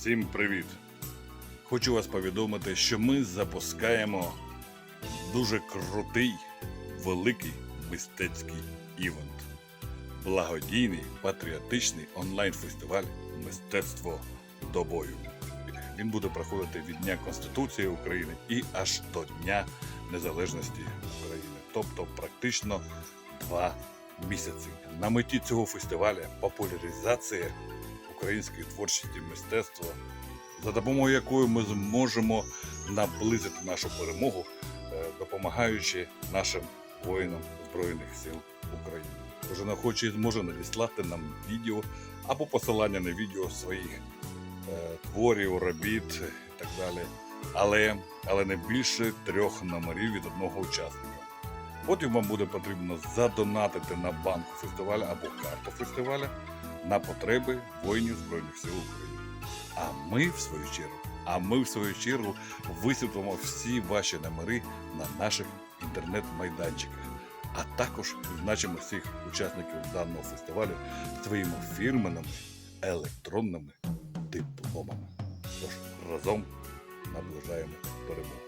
Всім привіт! Хочу вас повідомити, що ми запускаємо дуже крутий, великий мистецький івент. Благодійний патріотичний онлайн-фестиваль Мистецтво до бою. Він буде проходити від Дня Конституції України і аж до Дня Незалежності України. Тобто практично два місяці. На меті цього фестивалю популяризація української творчості мистецтва, за допомогою якої ми зможемо наблизити нашу перемогу, е, допомагаючи нашим воїнам Збройних сил України. Кожен охочий зможе надіслати нам відео або посилання на відео своїх е, творів, робіт і так далі. Але, але не більше трьох номерів від одного учасника. Потім вам буде потрібно задонатити на банку фестивалю або карту фестивалю на потреби воїнів Збройних сил України. А ми, в свою чергу, а ми, в свою чергу, висвітлимо всі ваші номери на наших інтернет-майданчиках. А також відзначимо всіх учасників даного фестивалю своїми фірменними електронними дипломами. Тож разом наближаємо перемогу.